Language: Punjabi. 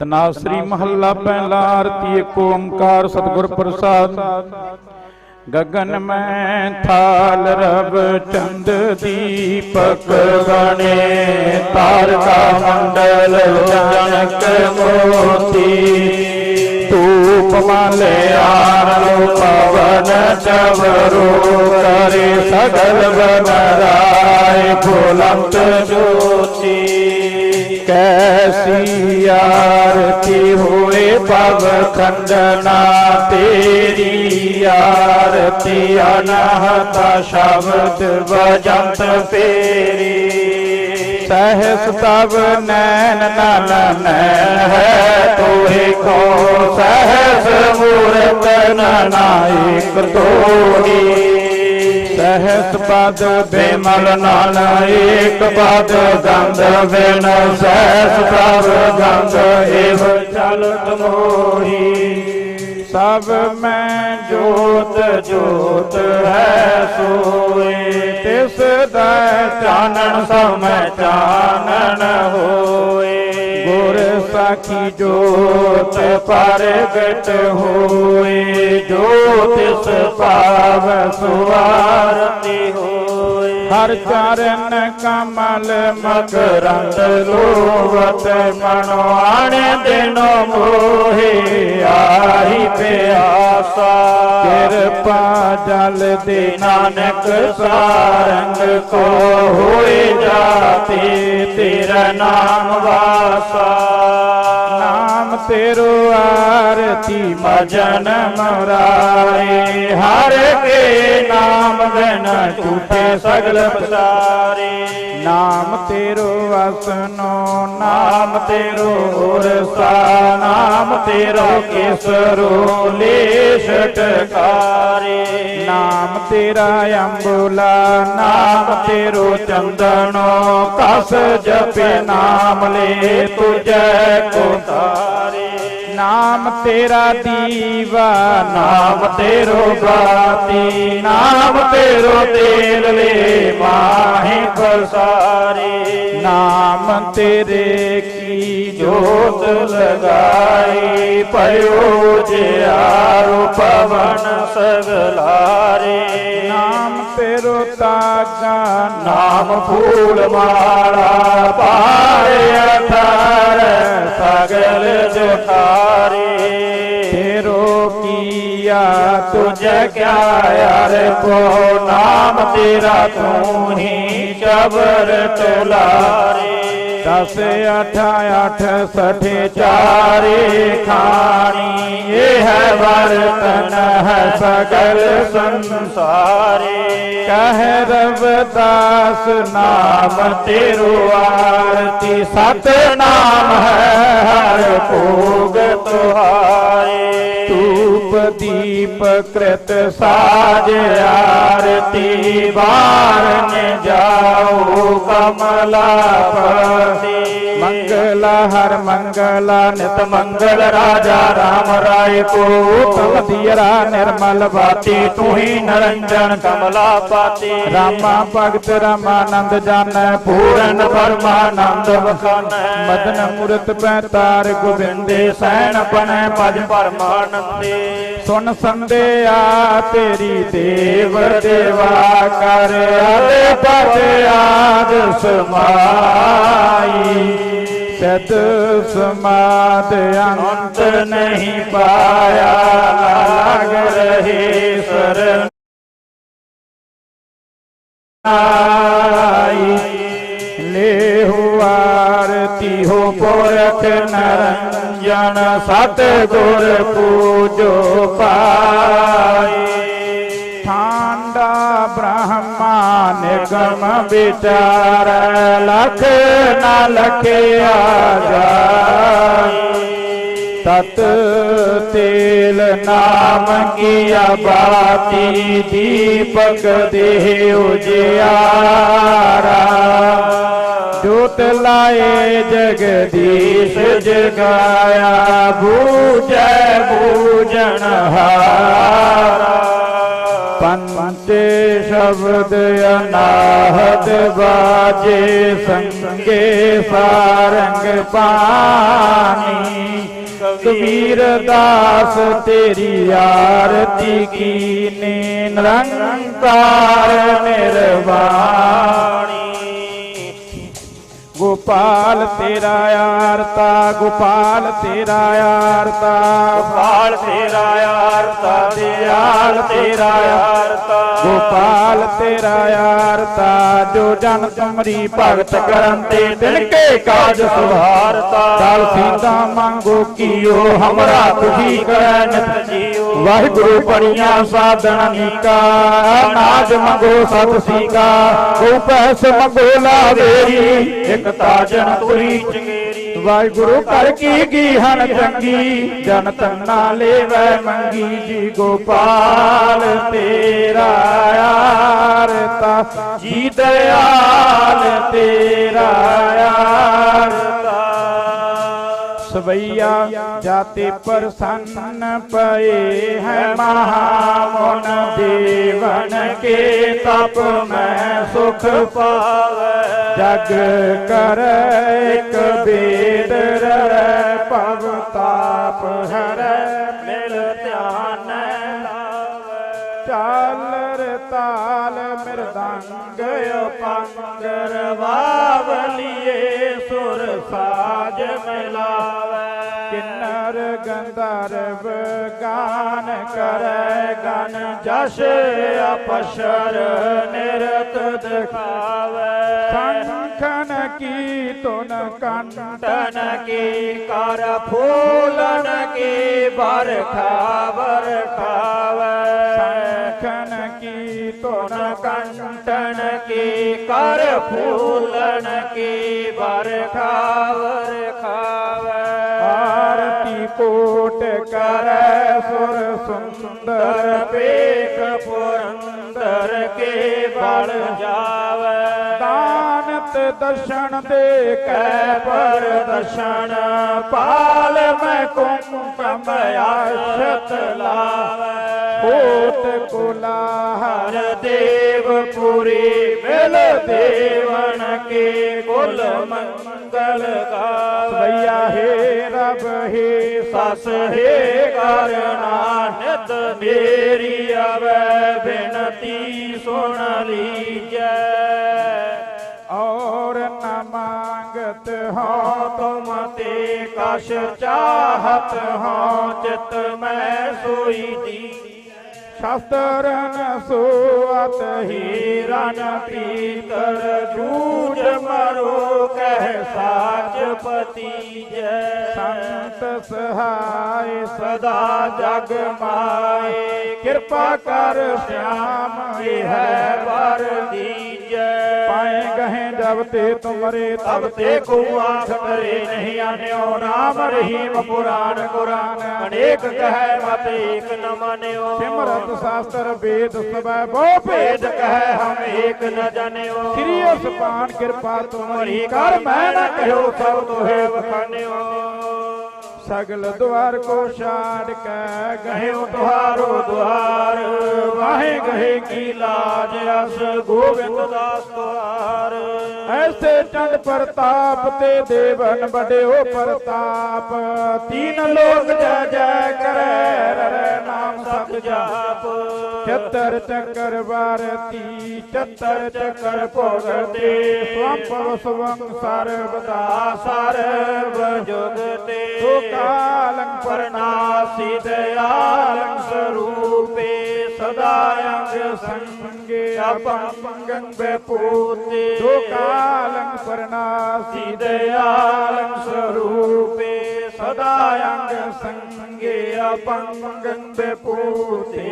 ਤਨਾਸਰੀ ਮਹੱਲਾ ਪਹਿਲਾ ਆਰਤੀ ਏਕ ਓੰਕਾਰ ਸਤਿਗੁਰ ਪ੍ਰਸਾਦ। ਗਗਨ ਮੈਂ ਥਾਲ ਰਵ ਚੰਦ ਦੀਪਕ ਗਣੇ, ਤਾਰਕਾ ਮੰਡਲ ਜਨਕ ਮੋਤੀ। ਧੂਪ ਮਲਿਆਰ ਪਵਨ ਚਵਰੋ ਕਰੇ ਸਗਲ ਬਨਰਾਏ ਫੁਲੰਤ ਜੋਤੀ। ਕੈਸੀ ਆਰਤੀ ਹੋਏ ਪਵ ਖੰਡਨਾ, ਤੇਰੀ ਆਰਤੀ ਅਨਹਤਾ ਸ਼ਬਦ ਵਜੰਤ ਫੇਰੀ ਸਹਿਸ ਤਵ ਨੈਣ ਨਨ ਨੈਣ ਹੈ ਤੋਹੇ ਕੋ, ਸਹਿਸ ਮੂਰਤ ਨਾਇਕ ਤੋਹੀ। ਸਹਿਸ ਪਦ ਬੇਮਲ ਨਾਲ ਏਕ ਪਦ ਗੰਧ ਬਿਨ ਸਹਿਸ ਪ੍ਰਭ ਗੰਧ ਏਵ ਚਲਤ ਮੋਹੀ ਸਭ ਮੈਂ ਜੋਤ ਜੋਤ ਹੈ ਸੋਏ। ਤਿਸ ਦਾ ਚਾਨਣ ਸਮੈ ਚਾਨਣ ਹੋਏ। ਗੁਰ ਸਾਖੀ ਜੋਤ ਪ੍ਰਗਟ ਹੋਏ ਜੋ ਤਿਸ ਪਾਵ ਸੁਆਰਤੀ ਹੋਏ। ਹਰ ਚਰਨ ਕਮਲ ਮਕਰੰਦ ਲੋਵਤ ਮਨੋ ਆਣੇ ਦਿਨੋ ਮੋਹੇ ਆਹੀ ਪਿਆਸਾ। ਕਿਰਪਾ ਜਲ ਦੇ ਨਾਨਕ ਸਾਰੰਗ ਕੋ ਹੋਏ ਜਾਤੇ, ਤੇਰਾ ਨਾਮ ਵਾਸਾ। ਨਾਮ ਤੇਰੋ ਆਰਤੀ ਮਜਨ ਮਰਾਏ। ਹਰ ਕੇ ਨਾਮ ਬਿਨ ਝੂਠੇ ਸਗਲ ਪਸਾਰੇ। ਨਾਮ ਤੇਰੋ ਵਸਨੋ ਨਾਮ ਤੇਰੋ ਉਰਸਾ ਨਾਮ ਤੇਰੋ ਕੇਸਰੋ ਲੇਸ਼ ਟਕਾਰੇ। ਨਾਮ ਤੇਰਾ ਅੰਬੁਲਾ, ਨਾਮ ਤੇਰੋ ਚੰਦਨੋ, ਕਸ ਜਪੇ ਨਾਮ ਲੈ ਤੁਝੈ ਕੋ ਤਾਰੇ ਨਾਮ ਤੇਰਾ ਦੀਵਾ, ਨਾਮ ਤੇਰੋ ਬਾਤੀ, ਨਾਮ ਤੇਰੋ ਤੇਲ ਲੇ ਮਾਹੇ ਪਸਾਰੇ ਨਾਮ ਤੇਰੇ ਕੀ ਜੋਤ ਲਗਾਈ ਪਇਓ ਜਿਆਰੋ ਪਵਨ ਸਗਲਾਰੇ। ਨਾਮ ਤੇਰੋ ਤਾਗਾ ਨਾਮ ਫੂਲ ਮਾਲਾ ਪਾਏ ਅਥਾਰ ਸਗਲ ਜਠਾਰੇ ਤੇਰੋ ਕੀਆ ਤੁਝ ਕਿਆ ਯਾਰ ਕੋ ਨਾਮ ਤੇਰਾ ਤੂੰ ਹੀ ਚਬਰ ਤੁਲਾਰੇ ਦਸ ਅਠ ਅਠ ਸਠੇ ਚਾਰੇ ਖਾਣੀ, ਇਹ ਹੈ ਵਰਤਨ ਹੈ ਸਗਲ ਸੰਸਾਰੇ। ਕਹਿ ਰਵਦਾਸ, ਨਾਮ ਤੇਰੋ ਆਰਤੀ ਸਤ ਨਾਮ ਹੈ ਹਰ ਭੋਗ ਤੁਹਾਰੇ। ਦੀਪ ਕ੍ਰਿਤ ਸਾਜ ਆਰਤੀ ਬਾਰਨ ਜਾਓ ਕਮਲਾ ਪਤੀ ਮੰਗਲਾ ਹਰ ਮੰਗਲਾ ਨਿਤ ਮੰਗਲ ਰਾਜਾ ਰਾਮ ਰਾਏ ਕੋ ਤਵ ਨਿਰਮਲ ਬਾਤੀ ਤੂੰ ਹੀ ਨਰੰਜਨ ਕਮਲਾ ਪਾਤੀ ਰਾਮਾ ਭਗਤ ਰਾਮਾਨੰਦ ਜਾਣੈ ਪੂਰਨ ਪਰਮਾਨੰਦ ਵਖਾਨੈ ਮਦਨ ਮੂਰਤ ਪੈ ਤਾਰ ਗੋਬਿੰਦੇ ਸੈਣ ਪਨੈ ਭਜ ਪਰਮਾਨੰਦੇ ਸੁਨ ਸੰਦਿਆ ਤੇਰੀ ਦੇਵ ਦੇਵਾ ਕਰ ਆਦੇ ਪਦ ਆਦ ਸਮਾਈ। ਸਦ ਸਮਾਦ ਅੰਤ ਨਹੀਂ ਪਾਇਆ ਲਾਗ ਰਹੇ ਸਰਨ ਆਈ। ਲੇਹੁ ਆਰਤੀ ਹੋ ਪੁਰਖ ਜਨ ਸਤ ਗੁਰ ਪੂਜੋ ਪਾਈ ਠਾਂਡਾ ਬ੍ਰਹਮਾ ਨਿਗਮ ਵਿਚਾਰ, ਲਖ ਨਾ ਲਖਿਆ ਜਾਈ ਤਤ ਤੇਲ ਨਾਮ ਕੀਆ ਬਾਤੀ, ਦੀਪਕ ਦੇਹ ਉਜਿਆਰਾ। ਜੋਤ ਲਾਏ, ਜਗਦੀਸ਼ ਜਗਾਇਆ, ਬੂਝੈ ਬੂਝਣ ਹਾਰਾ। ਪੰਚੇ ਸ਼ਬਦ ਅਨਾਹਦ ਬਾਜੇ, ਸੰਗੇ ਸਾਰੰਗ ਪਾਣੀ। ਕਬੀਰ ਦਾਸ ਤੇਰੀ ਆਰਤੀ ਕੀਨੇ, ਨਿਰੰਕਾਰ ਨਿਰਵਾਣੀ। ਗੋਪਾਲ ਤੇਰਾ ਆਰਤਾ ਗੋਪਾਲ ਤੇਰਾ ਆਰਤਾ। ਗੋਪਾਲ ਤੇਰਾ ਆਰਤਾ ਦਿਆਲ ਤੇਰਾ ਆਰਤਾ। ਗੋਪਾਲ ਤੇਰਾ ਆਰਤਾ ਜੋ ਜਨ ਤੁਮਰੀ ਭਗਤ ਕਰਨ ਤੇ ਦਿਲ ਕੇ ਕਾਜ ਸੁਹਾਰਤਾ। ਦਲ ਸੀਤਾ ਮੰਗੋ ਕੀਓ ਹਮਰਾ ਤੁਹੀ ਕਰੈ ਨਿਤ ਜੀਉ ਵਾਹਿਗੁਰੂ ਪੜੀਆਂ ਸਾਧਨ ਨੀਕਾ ਨਾਜ ਮੰਗੋ ਸਤ ਸੀਕਾ ਕੋ ਪੈਸ ਮੰਗੋ ਲਾਵੇਰੀ, ਇੱਕ ਤਾਜਨ ਤੁਰੀ ਚੰਗੇਰੀ। ਵਾਹਿਗੁਰੂ ਕਰ ਕੀ ਕੀ ਹਨ ਚੰਗੀ, ਜਨ ਤੰਨਾ ਲੇਵੈ ਮੰਗੀ, ਜੀ ਗੋਪਾਲ ਤੇਰਾ ਆਰਤਾ, ਜੀ ਦਇਆਲ ਤੇਰਾ ਸਵਈਆ ਜਾਤੇ ਪ੍ਰਸੰਨ ਪਏ ਹੈ ਮਹਾਮੁਨ ਦੇਵਨ ਕੇ ਤਪ ਮੈਂ ਸੁਖ ਪਾਵੈ। ਜਗ ਕਰ ਇੱਕ ਬੇਦ ਰਹਿ ਭਵ ਤਾਪ ਹਰੈ, ਮਿਲ ਧਿਆਨ ਲਾਵੇ। ਤਾਲ ਮਿਰਦੰਗ ਪੰਗਰ ਬਾਵਲੀਏ ਸੁਰ ਸਾਜ ਮਿਲਾਵੇ। ਕਿੰਨਰ ਗੰਧਰਵ ਗਾਨ ਕਰੈ ਗਨ, ਜਸ ਅਪਸ਼ਰ ਨਿਰਤ ਦਿਖਾਵੇ। ਸੰਖਨ ਕੀ ਤੁਨ ਕੰਟਨ ਕੀ ਕਰ, ਫੂਲਨ ਕੀ ਬਰਖਾ ਬਰਖਾਵੇ ਸੰਖਨ ਕੀ ਤੁਨ ਕੰਟਨ ਕੀ ਕਰ, ਫੂਲਨ ਕੀ ਬਰਖਾ ਬਰਖਾਵੇ ਆਰਤੀ ਕੋਟ ਕਰੈ ਸੁਰ ਸੁੰਦਰ, ਪੇਖ ਪੁਰੰਦਰ ਕੇ ਬਲ ਜਾਵੇ। ਦਾਨਤ ਦਰਸ਼ਨ ਦੇ ਕੈ ਪਰ ਦਰਸ਼ਨ ਪਾਲ ਮੈਂ ਕੁੰਕਮ ਆਸ਼ਤ ਲਾਵੇ। ਹੋਤ ਕੁਲਾਹਰ ਹਰ ਦੇਵ ਪੁਰੀ ਮਿਲ ਦੇਵਨ ਕੇ ਕੁਲ ਮੰਗਲ ਗਾਵੇ। ਹੈ ਸਸ ਹੈ ਕਰਨਾ ਨਿਤ ਮੇਰੀ ਆਵੇ ਬਿਨਤੀ ਸੁਣ ਲੀਜੈ। ਔਰ ਨ ਮੰਗਤ ਹੋ ਤੁਮ ਤੇ ਕਛ ਚਾਹਤ ਹੋ, ਚਿਤ ਮੈਂ ਸੋਈ ਦੀ ਸ਼ਾਸਤਰਨ ਸੁਅਤ ਹੀਰਨ ਪੀਤਰ ਜੂਝ ਮਰੋ ਕਹਿ ਸਾਚ ਪਤੀ ਜੈ। ਸੰਤ ਸਹਾਇ ਸਦਾ ਜਗ ਮਾਏ। ਕਿਰਪਾ ਕਰ ਸ਼ਾਮ ਇਹ ਹੈ ਵਰ ਦੀਜੈ ਪਾਏ ਗਹਿ ਜਬ ਤੇ ਤੁਮਰੇ ਤਬ ਤੇ ਕੋ ਆਖ ਕਰੇ ਨਹੀਂ ਆਨਿਓ ਨਾਮ ਰਹੀਮ ਪੁਰਾਨ ਕੁਰਾਨ। ਅਨੇਕ ਕਹੈ ਮਤ ਏਕ ਨ ਮਾਨਿਓ। ਸਿਮਰਤ ਸ਼ਾਸਤਰ ਵੇਦ ਸਭੈ ਬਹੁ ਭੇਦ। ਕਹੈ ਹਮ ਏਕ ਨ ਜਾਣਿਓ ਸ੍ਰੀ ਅਸਪਾਨ ਕਿਰਪਾ ਤੁਮਰੀ। ਕਰ ਮੈਂ ਨ ਕਹਿਓ ਸਭ ਤੋਹੇ ਬਖਾਨਿਓ ਸਗਲ ਦੁਆਰ ਕੋ ਛਾੜ ਕੇ ਗਹਿਓ ਤੁਹਾਰੋ ਦੁਆਰ ਵਾਹੇ ਗਏ ਕੀ ਲਾਜ ਅਸ ਗੋਬਿੰਦ ਦਾਸ ਤੁਹਾਰ ਐਸੇ ਚੰਡ ਪ੍ਰਤਾਪ ਤੇ ਦੇਵਨ ਬੜਿਓ ਪ੍ਰਤਾਪ, ਤੀਨ ਲੋਕ ਜੈ ਜੈ ਕਰੈ ਨਾਮ ਸਤ ਜਾਪ। ਚਤਰ ਚੱਕਰ ਵਾਰਤੀ, ਚਤਰ ਚੱਕਰ ਭੋਗਤੇ। ਸਵੰਪ ਸਵੰ ਸਰਬਦਾ ਸਰਬ ਜੁਗ ਤੇ ਸੋ ਕਾਲੰ ਪਰਨਾਸੀ ਦਇਆਲੰ ਸਰੂਪੇ ਸਦਾ ਅੰਗ ਸੰਗੇ ਅਪੰਗੰ ਬਪੂਤੇ ਸੋ ਕਾਲੰ ਪਰਨਾਸੀ ਦਇਆਲੰ ਸਰੂਪੇ ਸਦਾ ਅੰਗ ਸੰਗੇ ਅਪੰਗੰ ਬਪੂਤੇ